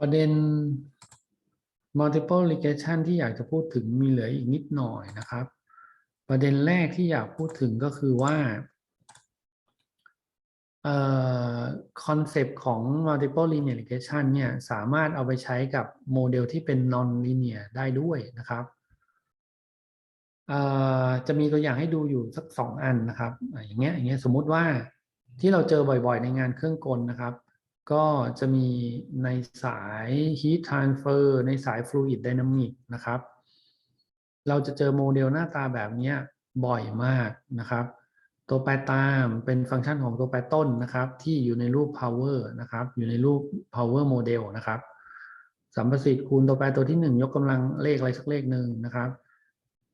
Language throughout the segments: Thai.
ประเด็น multiple regression ที่อยากจะพูดถึงมีเหลืออีกนิดหน่อยนะครับ ประเด็นแรกที่อยากพูดถึงก็คือว่าคอนเซปต์ของ multiple linear regression เนี่ยสามารถเอาไปใช้กับโมเดลที่เป็น non linear ได้ด้วยนะครับเอ่อจะมีตัวอย่างให้ดูอยู่สักสองอันนะครับ อย่างเงี้ยอย่างเงี้ยสมมติว่าที่เราเจอบ่อยๆ ในงานเครื่องกลนะครับ ก็จะมีในสาย heat transfer ในสาย fluid dynamic นะครับ เราจะเจอโมเดลหน้าตาแบบนี้บ่อยมากนะครับ ตัวแปรตามเป็นฟังก์ชันของตัวแปรต้นนะครับ ที่อยู่ในรูป power นะครับ อยู่ในรูป power model นะครับสัมประสิทธิ์คูณตัวแปรตัวที่หนึ่งยกกำลังเลขอะไรสักเลขหนึ่งนะครับ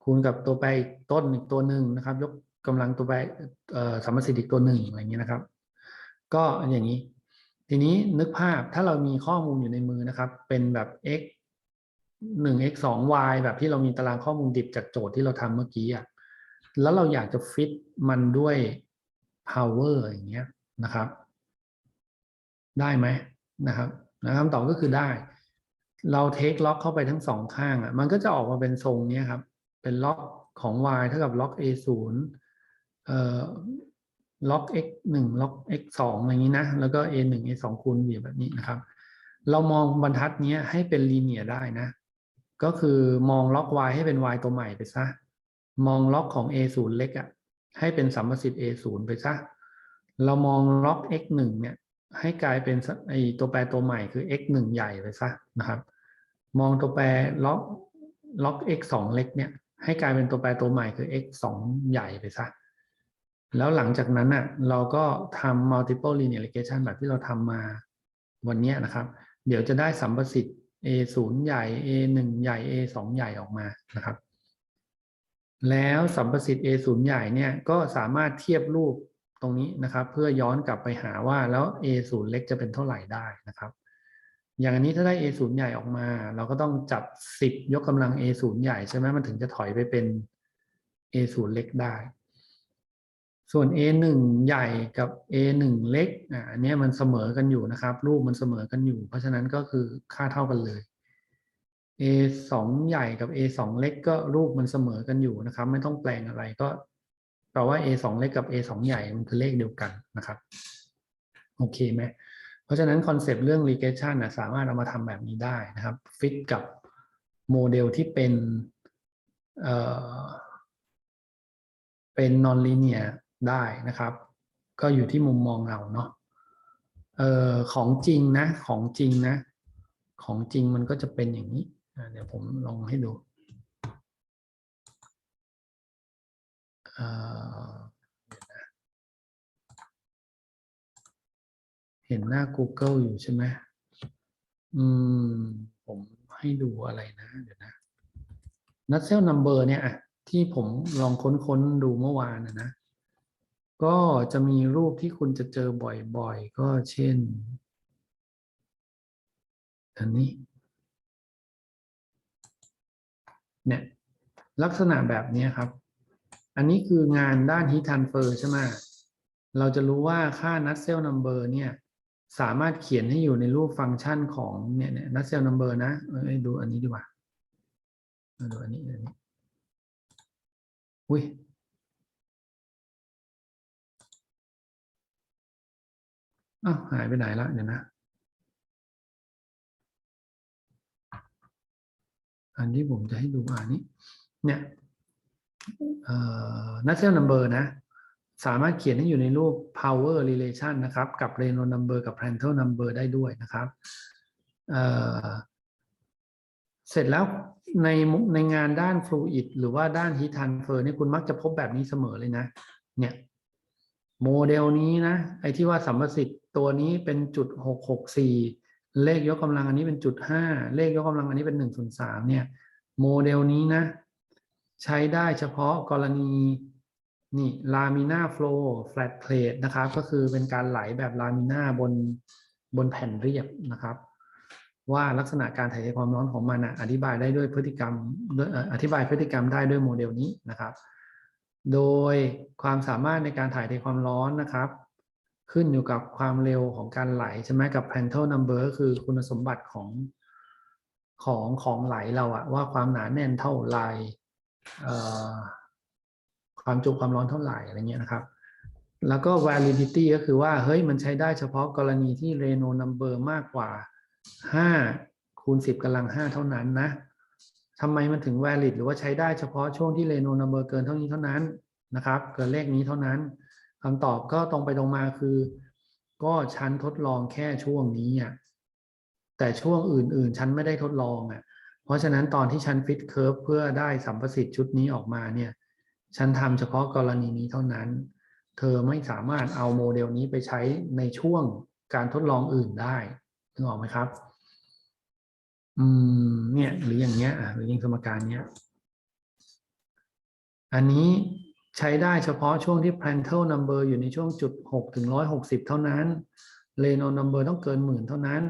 คูณกับตัวแปรอีกต้นอีกตัวหนึ่งนะครับ ยกกำลังตัวแปรสัมประสิทธิ์อีกตัวหนึ่งอะไรอย่างนี้นะครับ ก็อย่างนี้ ทีนี้นึกภาพถ้าเรามีข้อมูลอยู่ในมือนะครับ เป็นแบบ x หนึ่ง x สอง y แบบที่เรามีตารางข้อมูลดิบจากโจทย์ที่เราทำเมื่อกี้อะแล้วเราอยากจะฟิตมันด้วย power อย่างเงี้ยนะครับ ได้ไหมนะครับนะคำตอบก็คือได้ เราเทคล็อกเข้าไปทั้งสองข้างอะมันก็จะออกมาเป็นทรงเนี้ยครับ เป็นล็อกของ y เท่ากับล็อก a ศูนย์เอ่อ ล็อก x หนึ่งล็อก x สองอะไรอย่างนี้นะ แล้วก็ a หนึ่ง a สองคูณอยู่แบบนี้นะครับ เรามองบรรทัดนี้ให้เป็นลีเนียได้นะ ก็คือมองล็อก y ให้เป็น y ตัวใหม่ไปซะ มองล็อกของ a ศูนย์เล็กอะ่ะ ให้เป็นสัมประสิทธิ์ a ศูนย์ไปซะ เรามองล็อก x หนึ่งเนี่ย ให้กลายเป็นไอตัวแปรตัวใหม่คือ x หนึ่งใหญ่ไปซะนะครับ มองตัวแปรล็อกล็อก x สองเล็กเนี่ย ให้กลายเป็นตัวแปรตัวใหม่คือ x สองใหญ่ไปซะ แล้วหลังจากนั้นอะเราก็ทำ multiple linear regression แบบที่เราทำมาวันนี้นะครับ เดี๋ยวจะได้สัมประสิทธิ์ a ศูนย์ใหญ่ a หนึ่งใหญ่ a สองใหญ่ออกมานะครับ แล้วสัมประสิทธิ์ a ศูนย์ใหญ่เนี่ยก็สามารถเทียบรูปตรงนี้นะครับ เพื่อย้อนกลับไปหาว่าแล้ว a ศูนย์เล็กจะเป็นเท่าไหร่ได้นะครับ อย่างนนี้ถ้าได้ a ศูนย์ใหญ่ออกมา เราก็ต้องจับ 10 ยกกำลัง a ศูนย์ใหญ่ใช่ไหมมันถึงจะถอยไปเป็น a ศูนย์เล็กได้ ส่วน a 1 ใหญ่กับ a 1 เล็กอ่าอันนี้มันเสมอกันอยู่นะครับ รูปมันเสมอกันอยู่ เพราะฉะนั้นก็คือค่าเท่ากันเลย a 2 ใหญ่กับ a 2 เล็กก็รูปมันเสมอกันอยู่นะครับ ไม่ต้องแปลงอะไรก็แปลว่า a 2 เล็กกับ a 2 ใหญ่มันคือเลขเดียวกันนะครับโอเคไหมเพราะฉะนั้นคอนเซปต์เรื่อง regression นะสามารถเอามาทำแบบนี้ได้นะครับฟิตกับโมเดลที่เป็นเอ่อเป็น non linear ได้นะครับ ก็อยู่ที่มุมมองเราเนาะเอ่อของจริงนะ ของจริงนะ ของจริงมันก็จะเป็นอย่างนี้เดี๋ยวผมลองให้ดูเห็นหน้า Google อยู่ใช่ไหมอืม ผมให้ดูอะไรนะ เดี๋ยวนะนัดเซลนัมเบอร์เนี่ยอะที่ผมลองค้นๆดูเมื่อวานนะนะ ก็จะมีรูปที่คุณจะเจอบ่อยๆ ก็เช่น อันนี้ เนี่ย ลักษณะแบบนี้ครับ อันนี้คืองานด้าน heat transfer ใช่ไหมเราจะรู้ว่าค่า Nutshell number เนี่ย สามารถเขียนให้อยู่ในรูปฟังก์ชันของเนี่ยเนี่ย Nutshell number นะดูอันนี้ดีกว่าดูอันนี้อันนี้อุ้ย อ้าวหายไปไหนละเดี๋ยนะอันที่ผมจะให้ดูอันนี้ เนี่ยเอ่อ natural number นะ สามารถเขียนให้อยู่ในรูป power relation นะครับ กับ Reynolds number กับ Prandtl number ได้ด้วยนะครับเเสร็จแล้วในในงานด้าน fluid หรือว่าด้าน heat transfer นี่คุณมักจะพบแบบนี้เสมอเลยนะ เนี่ย โมเดลนี้นะ ไอ้ที่ว่าสัมประสิทธิ์ตัวนี้เป็นจุดหกหกสี่เลขยกกำลังอันนี้เป็นจุดห้าเลขยกกำลังอันนี้เป็นหนึ่งส่วนสามเนี่ย โมเดลนี้นะ ใช้ได้เฉพาะกรณีนี่ลามิน่าโฟล์แฟลตเพลทนะครับ ก็คือเป็นการไหลแบบลามิน่าบนบนแผ่นเรียบนะครับ ว่าลักษณะการถ่ายเทความร้อนของมันนะอธิบายได้ด้วยพฤติกรรมอธิบายพฤติกรรมได้ด้วยโมเดลนี้นะครับ โดยความสามารถในการถ่ายเทความร้อนนะครับ ขึ้นอยู่กับความเร็วของการไหลใช่ไหมกับ Prandtl number ก็คือคุณสมบัติของของของไหลเราอะว่าความหนาแน่นเท่าไหร่ความจุความร้อนเท่าไหร่อะไรเงี้ยนะครับ แล้วก็ validity ก็คือว่าเฮ้ยมันใช้ได้เฉพาะกรณีที่ Reno number มากกว่า 5 คูณ 10กำลัง 5 เท่านั้นนะ ทำไมมันถึง valid หรือว่าใช้ได้เฉพาะช่วงที่ Reno number เกินเท่านี้เท่านั้นนะครับ เกินเลขนี้เท่านั้นคำตอบก็ตรงไปตรงมาคือ ก็ฉันทดลองแค่ช่วงนี้อะแต่ช่วงอื่นๆฉันไม่ได้ทดลองอะเพราะฉะนั้นตอนที่ฉันฟิตเคอร์ฟเพื่อได้สัมประสิทธิ์ชุดนี้ออกมาเนี่ยฉันทำเฉพาะกรณีนี้เท่านั้น เธอไม่สามารถเอาโมเดลนี้ไปใช้ในช่วงการทดลองอื่นได้นึกออกไหมครับ อืม เนี่ย หรืออย่างเงี้ยหรืออย่างสมการเนี้ย อันนี้ใช้ได้เฉพาะช่วงที่ Prandtl number อยู่ในช่วงจุด6ถึง160เท่านั้น Reno number ต้องเกินหมื่นเท่านั้น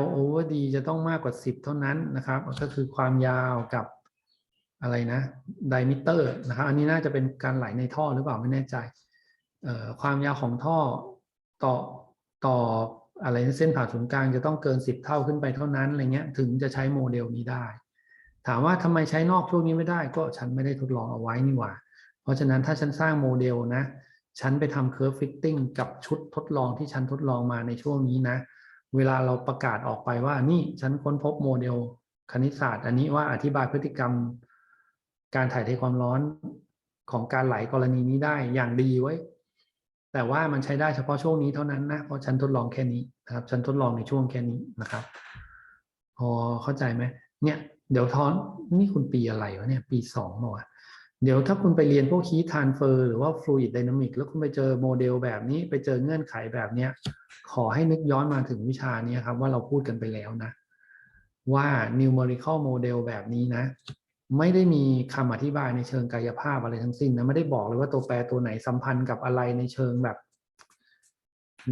L over D จะต้องมากกว่า10เท่านั้นนะครับ ก็คือความยาวกับอะไรนะ diameter นะครับ อันนี้น่าจะเป็นการไหลในท่อหรือเปล่าไม่แน่ใจเอ่อความยาวของท่อต่อต่อ อะไรนเส้นผ่าศูนย์กลางจะต้องเกิน 10 เท่าขึ้นไปเท่านั้นอะไรเงี้ยถึงจะใช้โมเดลนี้ได้ ถามว่าทำไมใช้นอกช่วงนี้ไม่ได้ ก็ฉันไม่ได้ทดลองเอาไว้นี่หว่า เพราะฉะนั้นถ้าฉันสร้างโมเดลนะ ฉันไปทำ curve fitting กับชุดทดลองที่ฉันทดลองมาในช่วงนี้นะ เวลาเราประกาศออกไปว่านี่ฉันค้นพบโมเดลคณิตศาสตร์ อันนี้ว่าอธิบายพฤติกรรม การถ่ายเทความร้อนของการไหลกรณีนี้ได้อย่างดีไว้ แต่ว่ามันใช้ได้เฉพาะช่วงนี้เท่านั้นนะเพราะฉันทดลองแค่นี้นะครับฉันทดลองในช่วงแค่นี้นะครับพอเข้าใจไหมเนี่ยเดี๋ยวทอนนี่คุณปีอะไรวะเนี่ยปีสองหรอวะเดี๋ยวถ้าคุณไปเรียนพวก heat transfer หรือว่า fluid dynamic แล้วคุณไปเจอโมเดลแบบนี้ไปเจอเงื่อนไขแบบเนี้ยขอให้นึกย้อนมาถึงวิชานี้ครับว่าเราพูดกันไปแล้วนะ ว่า numerical model แบบนี้นะ ไม่ได้มีคำอธิบายในเชิงกายภาพอะไรทั้งสิ้นนะไม่ได้บอกเลยว่าตัวแปรตัวไหนสัมพันธ์กับอะไรในเชิงแบบ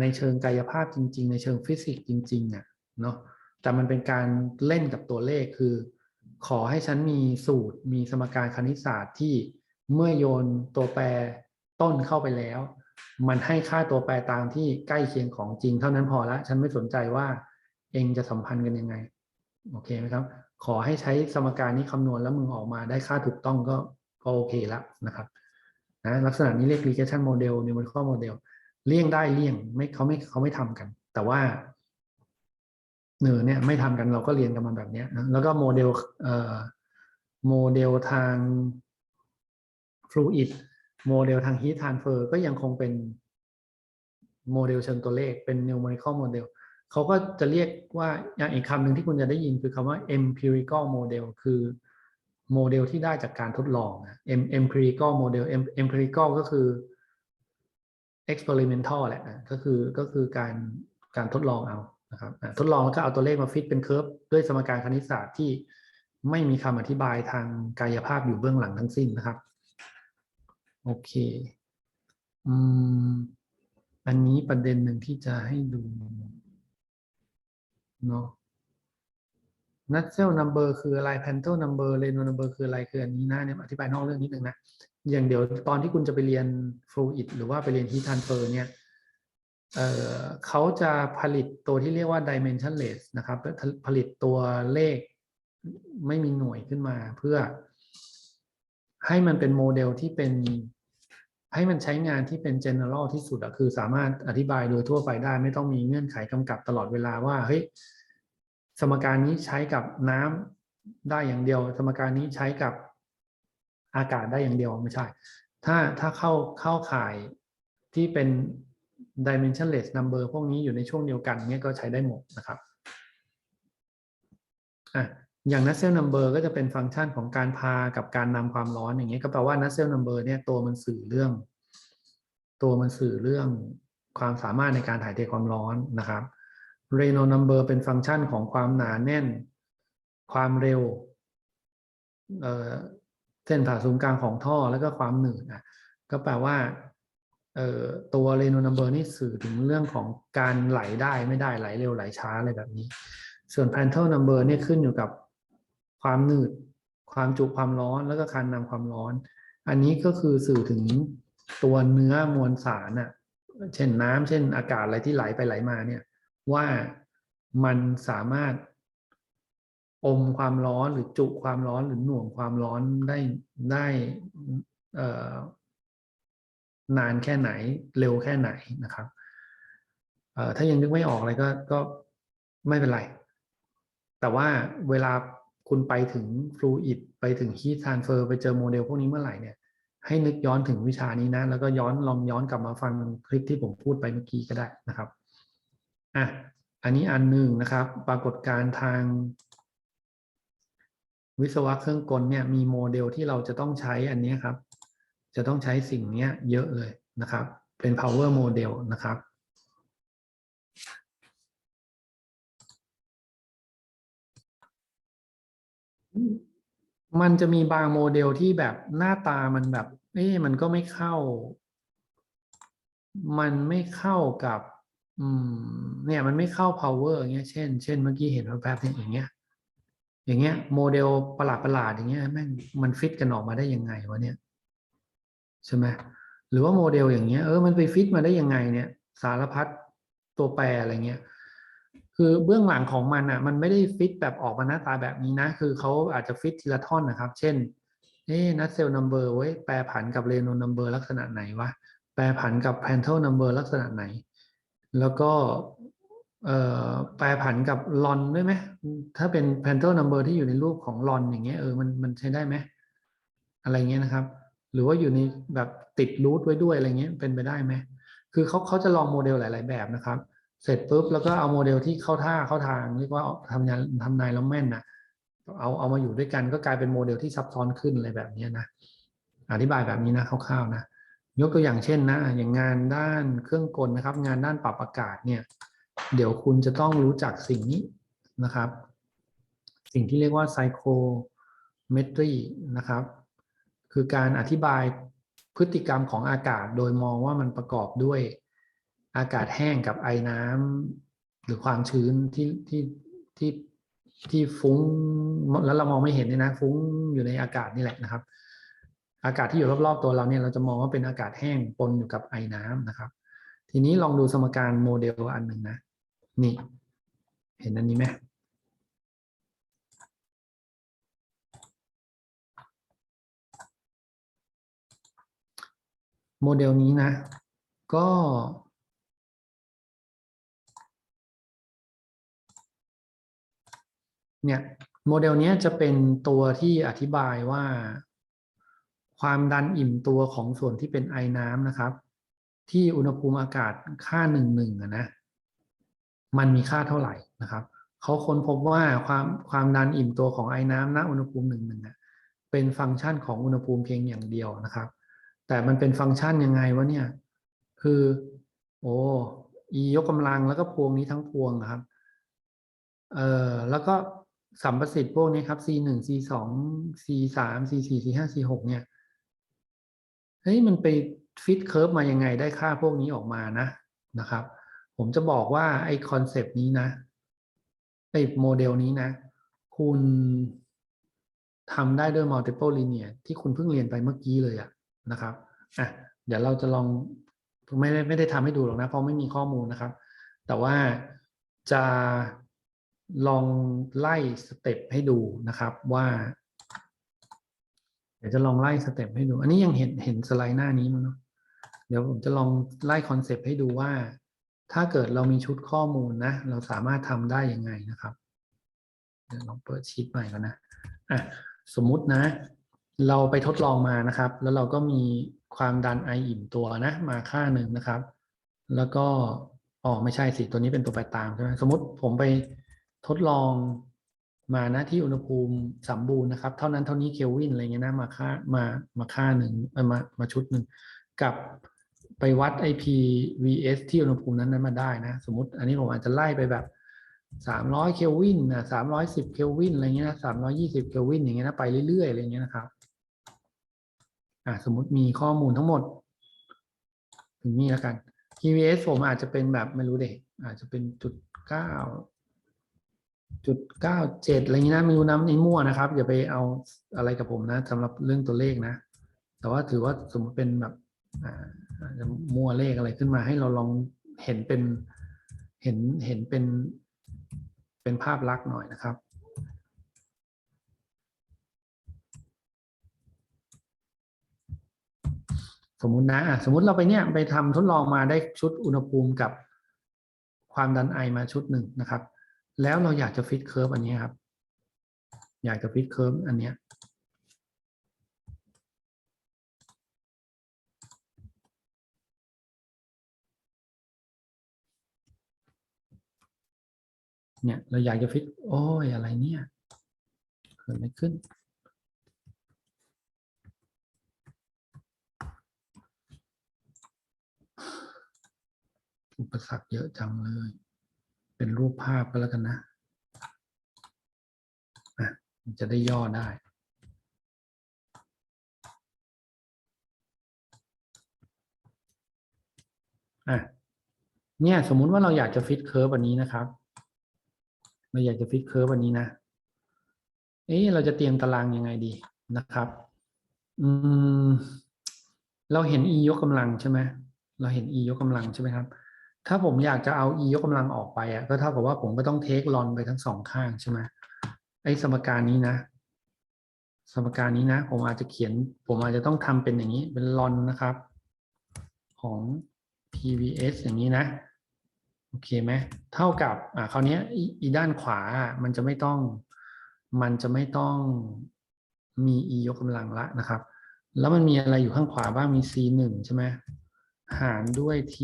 ในเชิงกายภาพจริง ๆ ในเชิงฟิสิกส์จริงๆอะเนาะแต่มันเป็นการเล่นกับตัวเลขคือ ขอให้ฉันมีสูตรมีสมการคณิตศาสตร์ที่เมื่อโยนตัวแปรต้นเข้าไปแล้ว มันให้ค่าตัวแปรตามที่ใกล้เคียงของจริง เท่านั้นพอละฉันไม่สนใจว่าเองจะสัมพันธ์กันยังไงโอเคไหมครับ ขอให้ใช้สมการนี้คำนวณแล้วมึงออกมาได้ค่าถูกต้องก็ก็โอเคแล้วนะครับนะลักษณะนี้เรียก regression model numerical model เลี่ยงได้เลี่ยงไม่เขาไม่เขาไม่ทำกัน แต่ว่าเนอเนี่ยไม่ทำกันเราก็เรียนกันมาแบบนี้นะแล้วก็โมเดลเอ่อโมเดลทาง fluid โมเดลทาง heat transfer ก็ยังคงเป็นโมเดลเชิงตัวเลขเป็น numerical model เขาก็จะเรียกว่าอย่างอีกคำหนึ่งที่คุณจะได้ยินคือคำว่า empirical model คือโมเดลที่ได้จากการทดลองนะ empirical model empirical ก็คือ experimental แหละนะก็คือก็คือการการทดลองเอานะครับทดลองแล้วก็เอาตัวเลขมาฟิตเป็นเคอร์ฟด้วยสมการคณิตศาสตร์ที่ไม่มีคำอธิบายทางกายภาพอยู่เบื้องหลังทั้งสิ้นนะครับ โอเคอืมอันนี้ประเด็นหนึ่งที่จะให้ดู เนาะนัดเซลนัมเบอร์คืออะไรแพนเทลนัมเบอร์เรโนนัมเบอร์คืออะไรคืออันนี้นะเนี่ยอธิบายนอกเรื่องนิดนึงนะ อย่างเดี๋ยวตอนที่คุณจะไปเรียนฟลูอิดหรือว่าไปเรียนฮีทันเฟอร์เนี่ยเเขาจะผลิตตัวที่เรียกว่า dimensionless นะครับ ผลิตตัวเลขไม่มีหน่วยขึ้นมาเพื่อให้มันเป็นโมเดลที่เป็น ให้มันใช้งานที่เป็น general ที่สุดอะคือสามารถอธิบายโดยทั่วไปได้ ไม่ต้องมีเงื่อนไขกำกับตลอดเวลาว่าเฮ้ยสมการนี้ใช้กับน้ำได้อย่างเดียว สมการนี้ใช้กับอากาศได้อย่างเดียวไม่ใช่ ถ้าถ้าเข้าเข้าข่ายที่เป็น dimensionless number พวกนี้อยู่ในช่วงเดียวกันเนี่ยก็ใช้ได้หมดนะครับอะ อย่าง Nusselt number ก็จะเป็นฟังก์ชันของการพากับการนำความร้อนอย่างเงี้ยก็แปลว่า Nusselt number เนี่ยตัวมันสื่อเรื่อง ตัวมันสื่อเรื่องความสามารถในการถ่ายเทความร้อนนะครับ Reno number เป็นฟังก์ชันของความหนาแน่น ความเร็วเเส้นผ่าศูนย์กลางของท่อแล้วก็ความหนืดอะก็แปลว่าตัว Reno number นี่สื่อถึงเรื่องของการไหลได้ไม่ได้ไหลเร็วไหลช้าอะไรแบบนี้ ส่วน Prandtl number เนี่ยขึ้นอยู่กับ ความหนืด ความจุความร้อนแล้วก็การนำความร้อน อันนี้ก็คือสื่อถึงตัวเนื้อมวลสารน่ะเช่นน้ำเช่นอากาศอะไรที่ไหลไปไหลมาเนี่ยว่ามันสามารถอมความร้อนหรือจุความร้อนหรือหน่วงความร้อนได้ได้เอนานแค่ไหนเร็วแค่ไหนนะครับเอถ้ายังนึกไม่ออกอะไรก็ก็ไม่เป็นไร แต่ว่าเวลา คุณไปถึง fluid ไปถึง heat transfer ไปเจอโมเดลพวกนี้เมื่อไหร่เนี่ย ให้นึกย้อนถึงวิชานี้นะ แล้วก็ย้อนลองย้อนกลับมาฟังคลิปที่ผมพูดไปเมื่อกี้ก็ได้นะครับอะอันนี้อันหนึ่งนะครับ ปรากฏการทาง วิศวะเครื่องกลเนี่ยมีโมเดลที่เราจะต้องใช้อันนี้ครับ จะต้องใช้สิ่งนี้เยอะเลยนะครับ เป็น power model นะครับ มันจะมีบางโมเดลที่แบบหน้าตามันแบบ เอ๊ะมันก็ไม่เข้า มันไม่เข้ากับ อืม เนี่ย มันไม่เข้า power อย่างเงี้ย เช่น เช่น เมื่อกี้เห็นแป๊บๆเนี่ยอย่างเงี้ย อย่างเงี้ย โมเดลประหลาดประหลาดอย่างเงี้ยแม่งมันฟิตกันออกมาได้ยังไงวะเนี่ยใช่ไหมหรือว่าโมเดลอย่างเงี้ยเออมันไปฟิตมาได้ยังไงเนี่ย สารพัดตัวแปรอะไรเงี้ย คือเบื้องหลังของมันอะมันไม่ได้ฟิตแบบออกมาหน้าตาแบบนี้นะ คือเขาอาจจะฟิตทีละท่อนนะครับ เช่นเอ๊นัทเซลนัมเบอร์ไว้แปรผันกับเรโนนัมเบอร์ลักษณะไหนวะแปรผันกับแพนเทลนัมเบอร์ลักษณะไหน แล้วก็เอ่อแปรผันกับลอนด้วยไหมถ้าเป็นแพนเทลนัมเบอร์ที่อยู่ในรูปของลอนอย่างเงี้ยเออมันมันใช้ได้ไหมอะไรเงี้ยนะครับ หรือว่าอยู่ในแบบติดรูทไว้ด้วยอะไรเงี้ยเป็นไปได้ไหมคือเขาเขาจะลองโมเดลหลาย ๆ แบบนะครับ เสร็จปุ๊บแล้วก็เอาโมเดลที่เข้าท่าเข้าทางเรียกว่าทำงานทำนายแล้วแม่นนะเอาเอามาอยู่ด้วยกันก็กลายเป็นโมเดลที่ซับซ้อนขึ้นอะไรแบบนี้นะอธิบายแบบนี้นะคร่าวๆนะยกตัวอย่างเช่นนะอย่างงานด้านเครื่องกลนะครับ งานด้านปรับอากาศเนี่ย เดี๋ยวคุณจะต้องรู้จักสิ่งนี้นะครับ สิ่งที่เรียกว่า psychometry นะครับ คือการอธิบายพฤติกรรมของอากาศโดยมองว่ามันประกอบด้วย อากาศแห้งกับไอน้ำหรือความชื้นที่ที่ที่ที่ฟุ้งแล้วเรามองไม่เห็นเนี่ยนะ ฟุ้งอยู่ในอากาศนี่แหละนะครับ อากาศที่อยู่รอบๆตัวเราเนี่ยเราจะมองว่าเป็นอากาศแห้งปนอยู่กับไอน้ำนะครับ ทีนี้ลองดูสมการโมเดลอันหนึ่งนะ นี่ เห็นอันนี้ไหมโมเดลนี้นะ ก็ เนี่ยโมเดลนี้จะเป็นตัวที่อธิบายว่า ความดันอิ่มตัวของส่วนที่เป็นไอน้ำนะครับ ที่อุณหภูมิอากาศค่าหนึ่งหนึ่งนะมันมีค่าเท่าไหร่นะครับเขาค้นพบว่าความความดันอิ่มตัวของไอ้น้ำณอุณหภูมิหนึ่งหนึ่งเป็นฟังก์ชันของอุณหภูมิเพียงอย่างเดียวนะครับ แต่มันเป็นฟังก์ชันยังไงวะเนี่ยคือ โอ้ e ยกกำลังแล้วก็พวงนี้ทั้งพวงครับเอ่อแล้วก็ สัมประสิทธิ์พวกนี้ครับ c หนึ่ง c สอง c สาม c สี่ c ห้า c หกเนี่ยเฮ้ยมันไปฟิตเคิร์ฟมายังไงได้ค่าพวกนี้ออกมานะนะครับ ผมจะบอกว่าไอ้คอนเซปต์นี้นะไอ้โมเดลนี้นะ คุณทำได้ด้วย multiple linear ที่คุณเพิ่งเรียนไปเมื่อกี้เลยอะนะครับอะเดี๋ยวเราจะลองไม่ได้ไม่ได้ทำให้ดูหรอกนะ เพราะไม่มีข้อมูลนะครับ แต่ว่าจะ ลองไล่สเต็ปให้ดูนะครับว่า เดี๋ยวจะลองไล่สเต็ปให้ดู อันนี้ยังเห็นเห็นสไลด์หน้านี้มั้งเนาะเดี๋ยวผมจะลองไล่คอนเซปต์ให้ดูว่า ถ้าเกิดเรามีชุดข้อมูลนะ เราสามารถทำได้ยังไงนะครับเดี๋ยวลองเปิดชีตใหม่ก่อนนะอะสมมุตินะ เราไปทดลองมานะครับ แล้วเราก็มีความดันไออิ่มตัวนะ มาค่าหนึ่งนะครับ แล้วก็อ๋อไม่ใช่สิตัวนี้เป็นตัวแปรตามใช่ไหมสมมติผมไป ทดลองมานะที่อุณหภูมิสมบูรณ์นะครับ เท่านั้นเท่านี้เคลวินอะไรเงี้ยนะมาค่ามามาค่าหนึ่งเออมามาชุดหนึ่งกับไปวัด IPVS ที่อุณหภูมินั้นนั้นมาได้นะ สมมติอันนี้ผมอาจจะไล่ไปแบบสามร้อยเคลวินนะสามร้อยสิบเคลวินอะไรเงี้ยนะสามร้อยี่สิบเคลวินอย่างเงี้ยนะไปเรื่อยๆอะไรเงี้ยนะครับอ่าสมมติมีข้อมูลทั้งหมด ถึงนี่แล้วกัน PVS ผมอาจจะเป็นแบบไม่รู้เด็กอาจจะเป็นจุดเก้า จุดเก้าเจ็ดอะไรเงี้ยนะไม่รู้นะนี่มั่วนะครับ อย่าไปเอาอะไรกับผมนะสำหรับเรื่องตัวเลขนะ แต่ว่าถือว่าสมมติเป็นแบบจะมั่วเลขอะไรขึ้นมาให้เราลองเห็นเป็นเห็นเห็นเป็นเป็นภาพลักษณ์หน่อยนะครับสมมุตินะสมมุติเราไปเนี่ยไปทำทดลองมาได้ชุดอุณหภูมิกับความดันไอมาชุดหนึ่งนะครับ แล้วเราอยากจะฟิตเคิร์ฟอันนี้ครับ อยากจะฟิตเคิร์ฟอันเนี้ยเนี่ยเราอยากจะฟิตโอ้ยอะไรเนี่ยเกิดอะไรขึ้น อุปสรรคเยอะจังเลย เป็นรูปภาพก็แล้วกันนะมันจะได้ย่อได้ อะ เนี่ย สมมุติว่าเราอยากจะฟิตเคิร์ฟอันนี้นะครับ เราอยากจะฟิตเคิร์ฟอันนี้นะ เอ๊ะเราจะเตรียมตารางยังไงดีนะครับ อืม เราเห็น e ยกกำลังใช่ไหม เราเห็น e ยกกำลังใช่ไหมครับ ถ้าผมอยากจะเอา e ยกกำลังออกไปอะก็เท่ากับว่าผมก็ต้องเทคลอนไปทั้งสองข้างใช่ไหมไอ้สมการนี้นะ สมการนี้นะ ผมอาจจะเขียน ผมอาจจะต้องทำเป็นอย่างนี้เป็นลอนนะครับ ของ PVS อย่างนี้นะโอเคไหมเท่ากับอ่าคราวนี้อีด้านขวามันจะไม่ต้อง มันจะไม่ต้องมี e ยกกำลังละนะครับ แล้วมันมีอะไรอยู่ข้างขวาบ้างมี c หนึ่งใช่ไหมหารด้วย t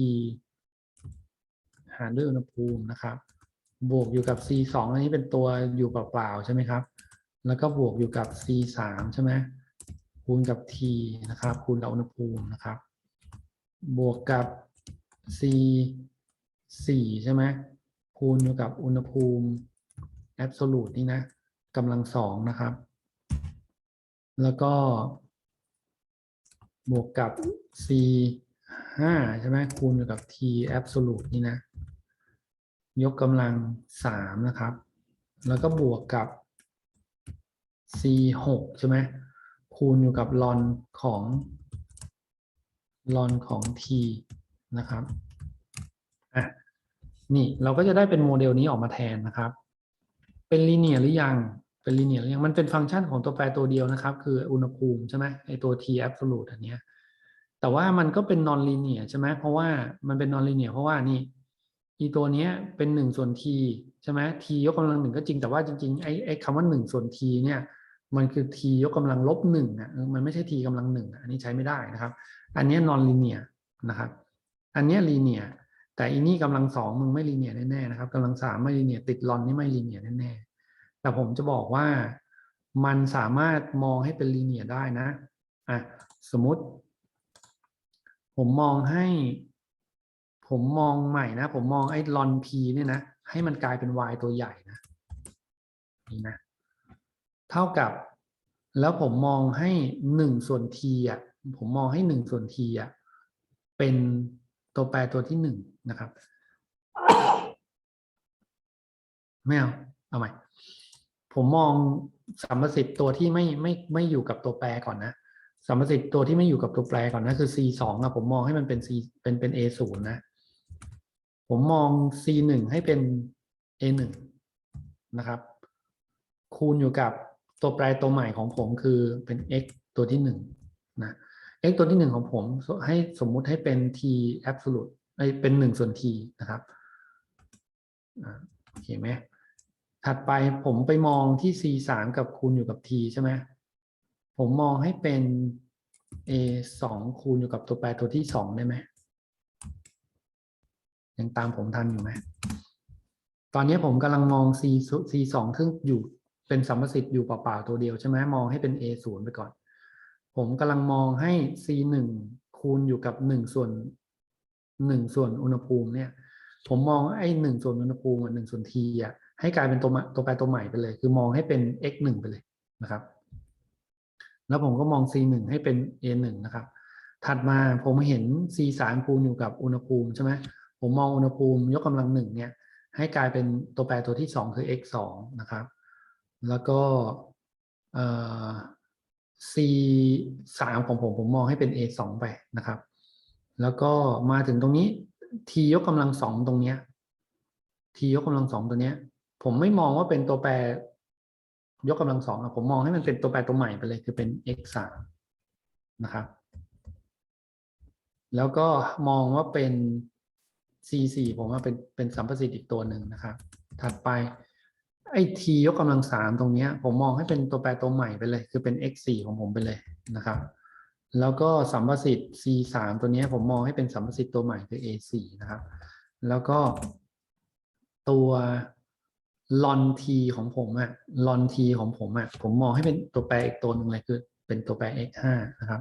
หารด้วยอุณหภูมินะครับ บวกอยู่กับ c สองอันนี้เป็นตัวอยู่เปล่าๆใช่ไหมครับ แล้วก็บวกอยู่กับ c สามใช่ไหมคูณกับ t นะครับ คูณกับอุณหภูมินะครับ บวกกับ c สี่ใช่ไหมคูณอยู่กับอุณหภูมิ absolute นี่นะกำลังสองนะครับ แล้วก็ บวกกับ c ห้าใช่ไหมคูณอยู่กับ t absolute นี่นะ ยกกำลังสามนะครับ แล้วก็บวกกับ c หกใช่ไหมคูณอยู่กับลอนของลอนของ t นะครับอะนี่เราก็จะได้เป็นโมเดลนี้ออกมาแทนนะครับ เป็นลีเนียหรือยังเป็นลีเนียหรือยังมันเป็นฟังก์ชันของตัวแปรตัวเดียวนะครับ คืออุณหภูมิใช่ไหมไอตัว t absolute อันเนี้ยแต่ว่ามันก็เป็นนอนลีเนียใช่ไหมเพราะว่ามันเป็นนอนลีเนียเพราะว่านี่ อีตัวเนี้ยเป็นหนึ่งส่วน t ใช่ไหม t ยกกำลังหนึ่งก็จริงแต่ว่าจริงๆไอ้ไอ้คำว่าหนึ่งส่วน t เนี่ยมันคือ t ยกกำลังลบหนึ่งอะมันไม่ใช่ t กำลังหนึ่งอันนี้ใช้ไม่ได้นะครับ อันนี้นอนลีเนียนะครับอันนี้ลีเนียแต่อีนี่กำลังสองมึงไม่ลีเนียแน่ๆนะครับกำลังสามไม่ลีเนียติดลอนนี่ไม่ลีเนียแน่ๆแต่ผมจะบอกว่ามันสามารถมองให้เป็นลีเนียได้นะอะสมมติ ผมมองให้ ผมมองใหม่นะ ผมมองไอ้ลอน p เนี่ยนะ ให้มันกลายเป็น y ตัวใหญ่นะนี่นะ เท่ากับ แล้วผมมองให้หนึ่งส่วน t อะ ผมมองให้หนึ่งส่วน t อะ เป็นตัวแปรตัวที่หนึ่งนะครับไม่เอาเอาใหม่ผมมองสัมประสิทธิ์ตัวที่ไม่ไม่ไม่อยู่กับตัวแปรก่อนนะสัมประสิทธิ์ตัวที่ไม่อยู่กับตัวแปรก่อนนะคือ c สองอะผมมองให้มันเป็น c เป็นเป็น a ศูนย์นะ ผมมอง c หนึ่งให้เป็น a หนึ่งนะครับ คูณอยู่กับตัวแปรตัวใหม่ของผมคือเป็น x ตัวที่หนึ่งนะ x ตัวที่หนึ่งของผมให้สมมุติให้เป็น t absolute เป็นหนึ่งส่วน t นะครับโอเคไหมถัดไปผมไปมองที่ c สามกับคูณอยู่กับ t ใช่ไหมผมมองให้เป็น a สองคูณอยู่กับตัวแปรตัวที่สองได้ไหม ยังตามผมทันอยู่ไหมตอนนี้ผมกำลังมอง c c สองซึ่งอยู่เป็นสัมประสิทธิ์อยู่เปล่าๆตัวเดียวใช่ไหมมองให้เป็น a ศูนย์ไปก่อน ผมกำลังมองให้ c หนึ่งคูณอยู่กับหนึ่งส่วนหนึ่งส่วนอุณหภูมิเนี่ย ผมมองไอ้หนึ่งส่วนอุณหภูมิหนึ่งส่วน t อะให้กลายเป็นตัวตัวแปรตัวใหม่ไปเลย คือมองให้เป็น x หนึ่งไปเลยนะครับ แล้วผมก็มอง c หนึ่งให้เป็น a หนึ่งนะครับ ถัดมาผมเห็น c สามคูณอยู่กับอุณหภูมิใช่ไหม ผมมองอุณหภูมิยกกำลังหนึ่งเนี่ย ให้กลายเป็นตัวแปรตัวที่สองคือ x สองนะครับ แล้วก็ c สามของผมผมมองให้เป็น a สองไปนะครับ แล้วก็มาถึงตรงนี้ t ยกกำลังสองตรงเนี้ย t ยกกำลังสองตัวเนี้ย ผมไม่มองว่าเป็นตัวแปรยกกำลังสองอะผมมองให้มันเป็นตัวแปรตัวใหม่ไปเลยคือเป็น x สามนะครับ แล้วก็มองว่าเป็น c สี่ผมว่าเป็นเป็นสัมประสิทธิ์อีกตัวหนึ่งนะครับ ถัดไปไอ้ t ยกกำลังสามตรงนี้ผมมองให้เป็นตัวแปรตัวใหม่ไปเลย คือเป็น x สี่ของผมไปเลยนะครับ แล้วก็สัมประสิทธิ์ c สามตัวนี้ผมมองให้เป็นสัมประสิทธิ์ตัวใหม่คือ a สี่นะครับ แล้วก็ตัวลอน t ของผมอะลอน t ของผมอะผมมองให้เป็นตัวแปรอีกตัวหนึ่งเลยคือเป็นตัวแปร x ห้านะครับ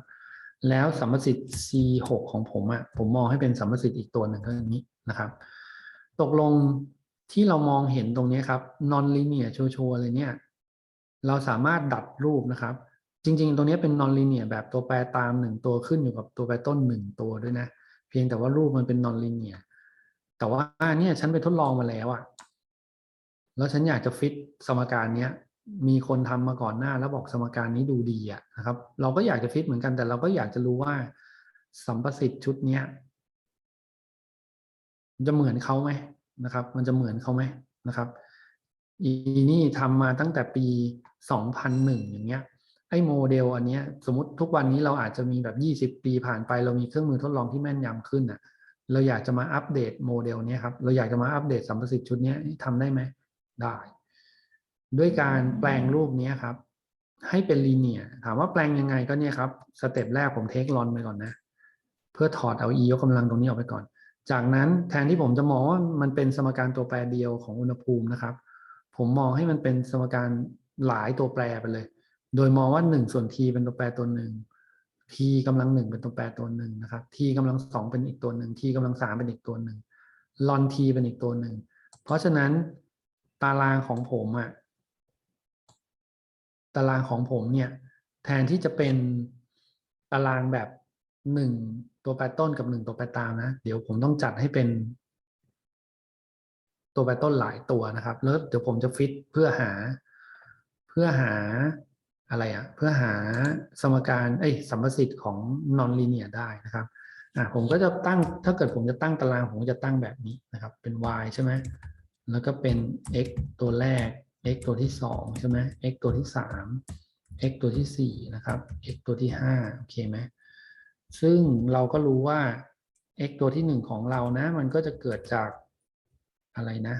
แล้วสัมประสิทธิ์ c หกของผมอะผมมองให้เป็นสัมประสิทธิ์อีกตัวหนึ่งก็อย่านี้นะครับ ตกลงที่เรามองเห็นตรงนี้ครับ non linear ชัวร์เลยเนี่ย เราสามารถดัดรูปนะครับ จริง ๆ ตรงนี้เป็น non linear แบบตัวแปรตามหนึ่งตัวขึ้นอยู่กับตัวแปรต้นหนึ่งตัวด้วยนะ เพียงแต่ว่ารูปมันเป็น non linear แต่ว่าเนี่ยฉันไปทดลองมาแล้วอะแล้วฉันอยากจะฟิตสมการเนี้ย มีคนทำมาก่อนหน้าแล้วบอกสมการนี้ดูดีอะนะครับ เราก็อยากจะฟิตเหมือนกันแต่เราก็อยากจะรู้ว่าสัมประสิทธิ์ชุดเนี้ยจะเหมือนเขาไหมนะครับ มันจะเหมือนเขาไหมนะครับ อีนี่ทำมาตั้งแต่ปี 2001 อย่างเงี้ยไอ้โมเดลอันเนี้ยสมมติทุกวันนี้เราอาจจะมีแบบ 20 ปีผ่านไป เรามีเครื่องมือทดลองที่แม่นยำขึ้นอะ เราอยากจะมาอัปเดตโมเดลเนี้ยครับ เราอยากจะมาอัปเดตสัมประสิทธิ์ชุดเนี้ยทำได้ไหมได้ ด้วยการแปลงรูปนี้ครับ ให้เป็นลีเนียถามว่าแปลงยังไงก็เนี่ยครับสเต็ปแรกผมเทคลอนไปก่อนนะ เพื่อถอดเอา e ยกกำลังตรงนี้ออกไปก่อน จากนั้นแทนที่ผมจะมองว่ามันเป็นสมการตัวแปรเดียวของอุณหภูมินะครับ ผมมองให้มันเป็นสมการหลายตัวแปรไปเลย โดยมองว่าหนึ่งส่วน t เป็นตัวแปรตัวหนึ่ง t กำลังหนึ่งเป็นตัวแปรตัวหนึ่งนะครับ t กำลังสองเป็นอีกตัวหนึ่ง t กำลังสามเป็นอีกตัวหนึ่ง ln t เป็นอีกตัวหนึ่ง เพราะฉะนั้นตารางของผมอะ ตารางของผมเนี่ยแทนที่จะเป็นตารางแบบหนึ่งตัวแปรต้นกับหนึ่งตัวแปรตามนะ เดี๋ยวผมต้องจัดให้เป็น ตัวแปรต้นหลายตัวนะครับแล้วเดี๋ยวผมจะฟิตเพื่อหาเพื่อหาอะไรอะเพื่อหาสมการเอ้ยสัมประสิทธิ์ของ non linear ได้นะครับอะผมก็จะตั้งถ้าเกิดผมจะตั้งตารางผมก็จะตั้งแบบนี้นะครับ เป็น y ใช่ไหมแล้วก็เป็น x ตัวแรก x ตัวที่สองใช่ไหม x ตัวที่สาม x ตัวที่สี่นะครับ x ตัวที่ห้าโอเคไหมซึ่งเราก็รู้ว่า x ตัวที่หนึ่งของเรานะ มันก็จะเกิดจากอะไรนะ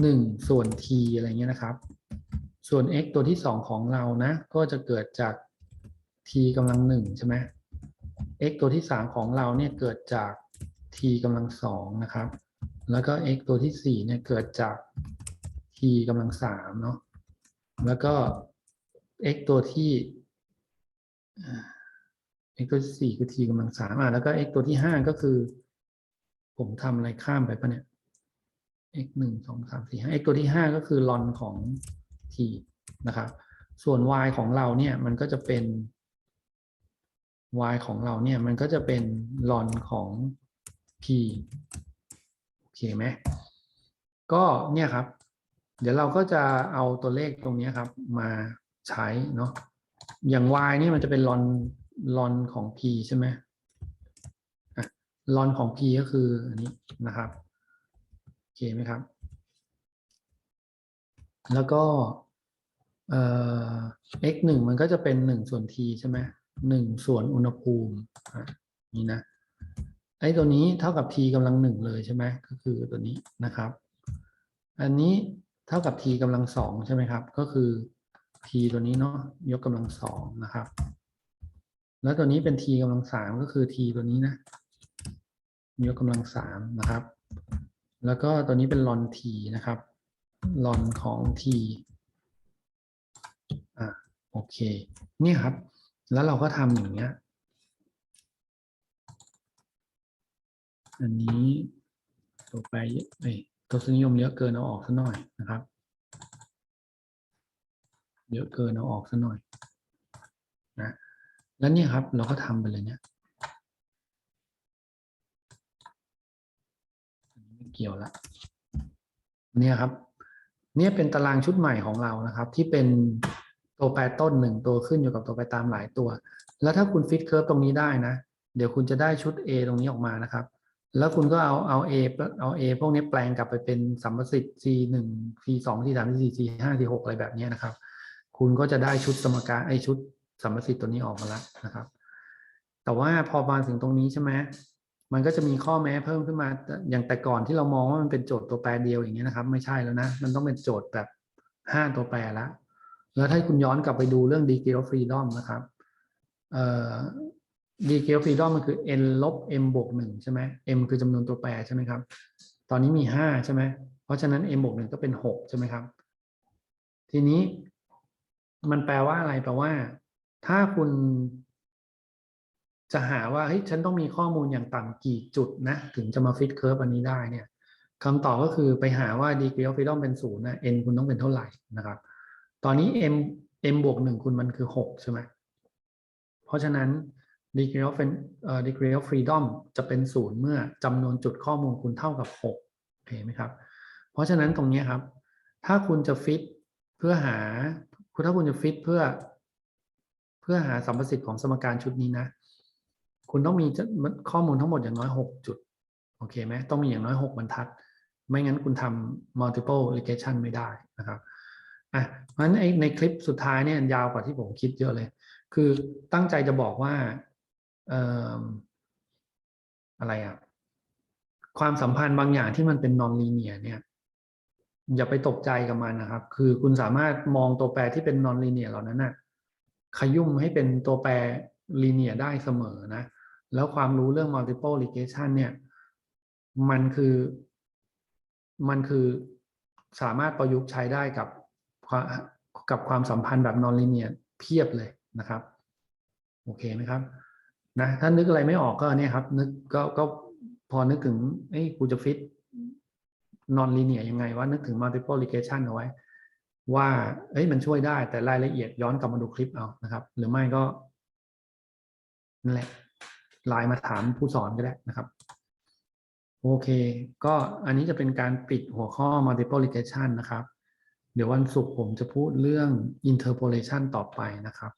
หนึ่งส่วน t อะไรเงี้ยนะครับ ส่วน x ตัวที่สองของเรานะ ก็จะเกิดจาก t กำลังหนึ่งใช่ไหม x ตัวที่สามของเราเนี่ยเกิดจาก t กำลังสองนะครับ แล้วก็ x ตัวที่สี่เนี่ยเกิดจาก กำลังสามเนาะแล้วก็ x ตัวที่ x ตัวที่สี่คือ t กำลังสามอะแล้วก็ x ตัวที่ห้าก็คือ ผมทำอะไรข้ามไปปะเนี่ย x หนึ่งสองสามสี่ห้า x ตัวที่ห้าก็คือ ln ของ t นะครับ ส่วน y ของเราเนี่ยมันก็จะเป็น y ของเราเนี่ยมันก็จะเป็น ln ของ p โอเคไหมก็เนี่ยครับ เดี๋ยวเราก็จะเอาตัวเลขตรงนี้ครับ มาใช้เนาะอย่าง y นี่มันจะเป็น ln ln ของ p ใช่ไหมลอะ ln ของ p ก็คืออันนี้นะครับโอเคไหมครับ แล้วก็เอ่อ x หนึ่งมันก็จะเป็นหนึ่งส่วน t ใช่ไหมหนึ่งส่วนอุณหภูมิอะนี่นะไอ้ตัวนี้เท่ากับ t กำลังหนึ่งเลยใช่ไหมก็คือตัวนี้นะครับ อันนี้ ท่ากับ t กำลังสองใช่ไหมครับ ก็คือ t ตัวนี้เนาะยกกำลังสองนะครับ แล้วตัวนี้เป็น t กำลังสามก็คือ t ตัวนี้นะ ยกกำลังสามนะครับ แล้วก็ตัวนี้เป็น ln t นะครับ ln ของ t อ่าโอเค นี่ครับ แล้วเราก็ทำอย่างเงี้ย อันนี้ตัวแปเยอะเอ้ย ทศนิยมเยอะเกินเอาออกซะหน่อยนะครับ เยอะเกินเอาออกซะหน่อยนะแล้วเนี่ยครับเราก็ทำไปเลยเนี่ยไม่เกี่ยวละเนี่ยครับ เนี่ยเป็นตารางชุดใหม่ของเรานะครับ ที่เป็นตัวแปรต้นหนึ่งตัวขึ้นอยู่กับตัวแปรตามหลายตัว แล้วถ้าคุณฟิตเคิร์ฟตรงนี้ได้นะ เดี๋ยวคุณจะได้ชุด A ตรงนี้ออกมานะครับ แล้วคุณก็เอาเอา A เอา A พวกนี้แปลงกลับไปเป็นสัมประสิทธิ์ C หนึ่ง C สอง C สาม C สี่ C ห้า C หกอะไรแบบนี้นะครับ คุณก็จะได้ชุดสมการไอชุดสัมประสิทธิ์ตัวนี้ออกมาแล้วนะครับ แต่ว่าพอมาถึงตรงนี้ใช่ไหมมันก็จะมีข้อแม้เพิ่มขึ้นมา อย่างแต่ก่อนที่เรามองว่ามันเป็นโจทย์ตัวแปรเดียวอย่างเงี้ยนะครับ ไม่ใช่แล้วนะ มันต้องเป็นโจทย์แบบห้าตัวแปรแล้วแล้วถ้าคุณย้อนกลับไปดูเรื่อง degree of freedom นะครับ เอ่อ degree of freedom มันคือ n ลบ m บวกหนึ่งใช่ไหม m คือจำนวนตัวแปรใช่ไหมครับ ตอนนี้มีห้าใช่ไหม เพราะฉะนั้น m บวกหนึ่งก็เป็นหกใช่ไหมครับ ทีนี้มันแปลว่าอะไรแปลว่า ถ้าคุณจะหาว่าเฮ้ยฉันต้องมีข้อมูลอย่างต่ำกี่จุดนะ ถึงจะมาฟิตเคอร์ฟอันนี้ได้เนี่ยคำตอบก็คือไปหาว่า degree of freedom เป็นศูนย์นะ n คุณต้องเป็นเท่าไหร่นะครับ ตอนนี้ m m บวกหนึ่งคุณมันคือหกใช่ไหมเพราะฉะนั้น degree of เอ่อ degree of freedom จะเป็นศูนย์เมื่อจำนวนจุดข้อมูลคุณเท่ากับหกโอเคไหมครับ เพราะฉะนั้นตรงนี้ครับ ถ้าคุณจะฟิตเพื่อหาคุณถ้าคุณจะฟิตเพื่อ เพื่อหาสัมประสิทธิ์ของสมการชุดนี้นะ คุณต้องมีข้อมูลทั้งหมดอย่างน้อยหกจุด โอเคไหมต้องมีอย่างน้อยหกบรรทัด ไม่งั้นคุณทำ multiple regression ไม่ได้นะครับอะเพราะฉะนั้นในคลิปสุดท้ายเนี่ยยาวกว่าที่ผมคิดเยอะเลย คือตั้งใจจะบอกว่า อะไรอะความสัมพันธ์บางอย่างที่มันเป็น non linear เนี่ย อย่าไปตกใจกับมันนะครับ คือคุณสามารถมองตัวแปรที่เป็น non linear เหล่านั้นนะขยุ่มให้เป็นตัวแปร linear ได้เสมอนะ แล้วความรู้เรื่อง multiple regression เนี่ย มันคือมันคือสามารถประยุกต์ใช้ได้กับกับความสัมพันธ์แบบ non linear เพียบเลยนะครับ โอเคไหมครับ นะถ้านึกอะไรไม่ออกก็เนี่ยครับ นึกก็ก็พอนึกถึงเอ้ยกูจะฟิต non linear ยังไงว่านึกถึง multiple regression เอาไว้ ว่า เอ้ยมันช่วยได้แต่รายละเอียดย้อนกลับมาดูคลิปเอานะครับ หรือไม่ก็นั่นแหละไลน์มาถามผู้สอนก็ได้นะครับ โอเค ก็อันนี้จะเป็นการปิดหัวข้อ multiple regression นะครับ เดี๋ยววันศุกร์ผมจะพูดเรื่อง interpolation ต่อไปนะครับ